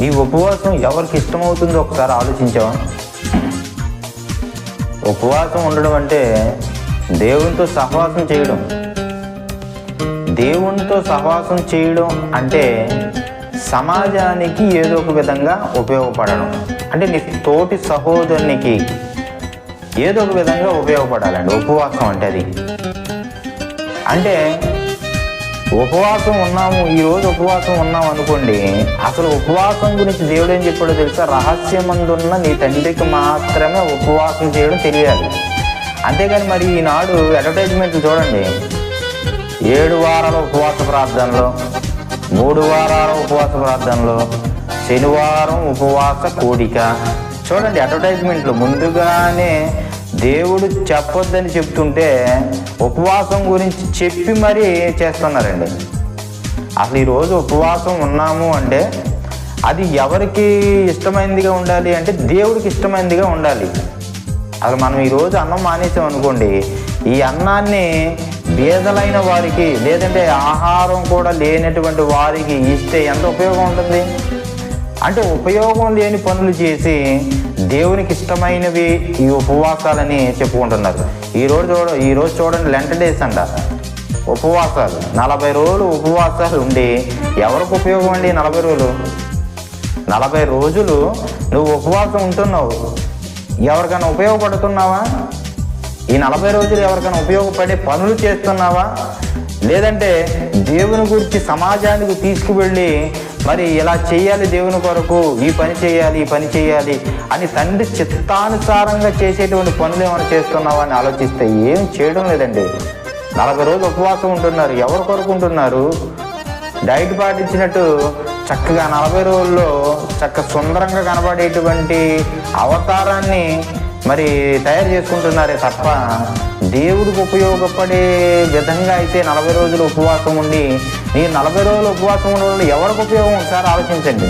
ఈ ఉపవాసం ఎవరికి ఇష్టమవుతుందో ఒకసారి ఆలోచించావా? ఉపవాసం ఉండడం అంటే దేవునితో సహవాసం చేయడం. దేవునితో సహవాసం చేయడం అంటే సమాజానికి ఏదో ఒక విధంగా ఉపయోగపడడం. అంటే నీ తోటి సహోదరునికి ఏదో ఒక విధంగా ఉపయోగపడాలండి. ఉపవాసం అంటే అది. అంటే ఉపవాసం ఉన్నాము ఈరోజు ఉపవాసం ఉన్నాం అనుకోండి అసలు ఉపవాసం గురించి దేవుడు ఏం చెప్పాడో తెలుసా? రహస్యమందున్న నీ తండ్రికి మాత్రమే ఉపవాసం చేయడం తెలియాలి. అంతేగాని మరి ఈనాడు అడ్వర్టైజ్మెంట్లు చూడండి. ఏడు వారాల ఉపవాస ప్రార్థనలో మూడు వారాల ఉపవాస ప్రార్థనలో శనివారం ఉపవాస కోడిక. చూడండి అడ్వర్టైజ్మెంట్లు ముందుగానే దేవుడు చెప్పొద్దని చెప్తుంటే ఉపవాసం గురించి చెప్పి మరీ చేస్తున్నారండి. అసలు ఈరోజు ఉపవాసం ఉన్నాము అంటే అది ఎవరికి ఇష్టమైనదిగా ఉండాలి అంటే దేవుడికి ఇష్టమైనదిగా ఉండాలి. అసలు మనం ఈరోజు అన్నం మానేసాం అనుకోండి ఈ అన్నాన్ని బీదలైన వారికి లేదంటే ఆహారం కూడా లేనటువంటి వారికి ఇస్తే ఎంత ఉపయోగం ఉంటుంది? అంటే ఉపయోగం లేని పనులు చేసి దేవునికి ఇష్టమైనవి ఈ ఉపవాసాలని చెప్పుకుంటున్నారు. ఈరోజు చూడ ఈరోజు చూడండి లెంట డేస్ అంట. ఉపవాసాలు. నలభై రోజులు ఉపవాసాలు ఉండి ఎవరికి ఉపయోగం అండి నలభై రోజులు? నలభై రోజులు నువ్వు ఉపవాసం ఉంటున్నావు. ఎవరికైనా ఉపయోగపడుతున్నావా? ఈ నలభై రోజులు ఎవరికైనా ఉపయోగపడే పనులు చేస్తున్నావా? లేదంటే దేవుని గురించి సమాజానికి తీసుకువెళ్ళి మరి ఇలా చేయాలి దేవుని కొరకు ఈ పని చేయాలి ఈ పని చేయాలి అని తండ్రి చిత్తానుసారంగా చేసేటువంటి పనులు ఏమైనా చేస్తున్నావా అని ఆలోచిస్తే ఏం చేయడం లేదండి. నలభై రోజులు ఉపవాసం ఉంటున్నారు ఎవరి కొరకు ఉంటున్నారు? డైట్ పాటించినట్టు చక్కగా నలభై రోజుల్లో చక్క సుందరంగా కనబడేటువంటి అవతారాన్ని మరి తయారు చేసుకుంటున్నారే తప్ప దేవుడికి ఉపయోగపడే విధంగా అయితే నలభై రోజులు ఉపవాసం ఉండి ఈ నలభై రోజులు ఉపవాసం ఉండడం వల్ల ఎవరికి ఉపయోగం ఒకసారి ఆలోచించండి.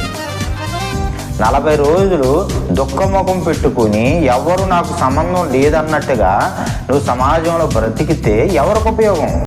నలభై రోజులు దుఃఖముఖం పెట్టుకుని ఎవరు నాకు సంబంధం లేదన్నట్టుగా నువ్వు సమాజంలో బ్రతికితే ఎవరికి ఉపయోగం?